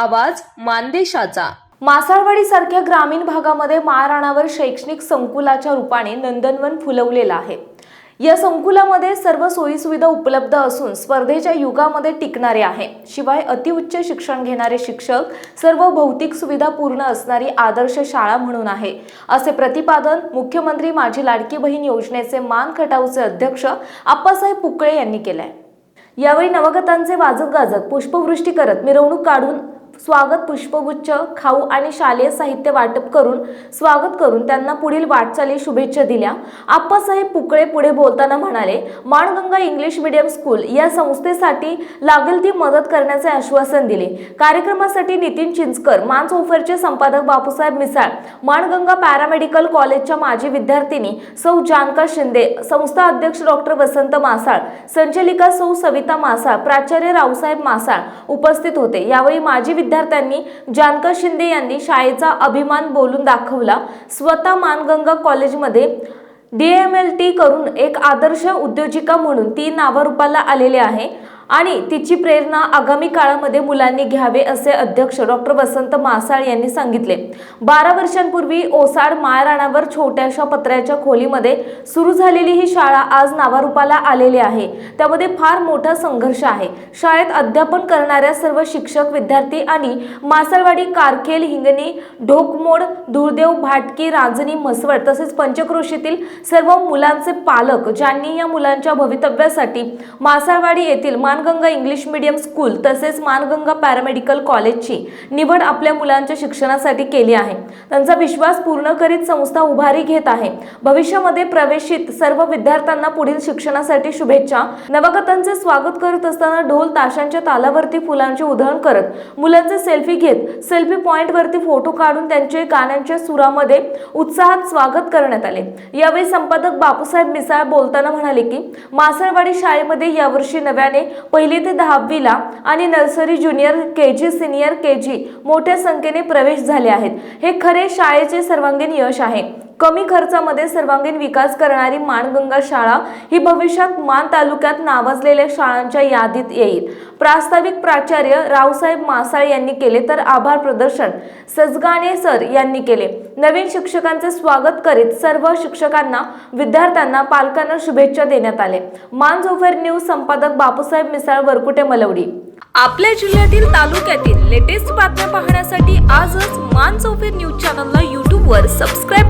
आवाज मानदेशाचा. मासाळवाडी सारख्या ग्रामीण भागामध्ये महाराणावर शैक्षणिक संकुलाच्या रूपाने नंदनवन फुलवलेलं आहे. या संकुलामध्ये सर्व सोयीसुविधा उपलब्ध असून स्पर्धेच्या युगामध्ये टिकणारे आहे. शिवाय अतिउच्च शिक्षण घेणारे शिक्षक सर्व भौतिक सुविधा पूर्ण असणारी आदर्श शाळा म्हणून आहे. असे प्रतिपादन मुख्यमंत्री माझी लाडकी बहीण योजनेचे मान खटावचे अध्यक्ष आप्पासाहेब पुकळे यांनी केले यावेळी नवगतांचे वाजत गाजत पुष्पवृष्टी करत मिरवणूक काढून स्वागत पुष्पगुच्छ खाऊ आणि शालेय साहित्य वाटप करून स्वागत करून त्यांना पुढील वाटचाली शुभेच्छा दिल्या. आप्पासाहेब पुकळे पुढे बोलताना म्हणाले माणगंगा इंग्लिश मीडियम स्कूल या संस्थेसाठी लागेल ती मदत करण्याचे आश्वासन दिले. कार्यक्रमासाठी नितीन चिंचकर मान ओफरचे संपादक बापूसाहेब मिसाळ माणगंगा पॅरामेडिकल कॉलेजच्या माजी विद्यार्थिनी सौ जानका शिंदे संस्था अध्यक्ष डॉक्टर वसंत मासाळ संचालिका सौ सविता मासाळ प्राचार्य रावसाहेब मासाळ उपस्थित होते. यावेळी माजी विद्यार्थ्यांनी जानकर शिंदे यांनी शाळेचा अभिमान बोलून दाखवला. स्वतः मानगंगा कॉलेजमध्ये डी एम एल टी करून एक आदर्श उद्योजिका म्हणून ती नावारूपाला आलेली आहे. आणि तिची प्रेरणा आगामी काळामध्ये मुलांनी घ्यावे असे अध्यक्ष डॉक्टर वसंत मासाळ यांनी सांगितले. बारा वर्षांपूर्वी ओसाड माळराणावर छोट्याशा पत्र्याच्या खोलीमध्ये सुरू झालेली ही शाळा आज नावारूपाला आलेली आहे. त्यामध्ये फार मोठा संघर्ष आहे. शाळेत अध्यापन करणाऱ्या सर्व शिक्षक विद्यार्थी आणि मासळवाडी कारखेल हिंगणी ढोकमोड धुळदेव भाटकी रांजणी म्हसवड तसेच पंचक्रोशीतील सर्व मुलांचे पालक ज्यांनी या मुलांच्या भवितव्यासाठी मासाळवाडी येथील मान मानगंगा इंग्लिश मीडियम स्कूल तसेच मानगंगा पॅरामेडिकल कॉलेजची निवड आपल्या मुलांच्या शिक्षणासाठी केली आहे. त्यांचा विश्वास पूर्ण करीत संस्था उभारी घेत आहे. भविष्यामध्ये प्रवेशित सर्व विद्यार्थ्यांना पुढील शिक्षणासाठी शुभेच्छा. नवगतांचे स्वागत करत असताना ढोल ताशांच्या तालावरती फुलांचे उधळण करत मुलांचे सेल्फी घेत सेल्फी पॉईंटवरती फोटो काढून त्यांचे गाण्यांच्या सुरामध्ये उत्साहात स्वागत करण्यात आले. यावेळी संपादक बापूसाहेब मिसाळ बोलताना म्हणाले की मासळवाडी शाळेमध्ये यावर्षी नव्याने पहिली ते दहावीला आणि nursery junior K G senior K G मोठ्या संख्येने प्रवेश झाले आहेत. हे खरे शाळेचे सर्वांगीण यश आहे. कमी खर्चामध्ये सर्वांगीण विकास करणारी माणगंगा शाळा ही भविष्यात मान तालुक्यात नावाजलेल्या शाळांच्या यादीत येईल. प्रास्ताविक प्राचार्य रावसाहेब मासाळ यांनी केले तर आभार प्रदर्शन. सजगाणे सर यांनी केले. नवीन शिक्षकांचे स्वागत करीत सर्व शिक्षकांना विद्यार्थ्यांना पालकांना शुभेच्छा देण्यात आले. मान झोफेर न्यूज संपादक बापूसाहेब मिसाळ वरकुटे मलवडी. आपल्या जिल्ह्यातील तालुक्यातील लेटेस्ट बातम्या पाहण्यासाठी आजच मान चौफेर न्यूज चॅनलला यूट्यूबवर सबस्क्राईब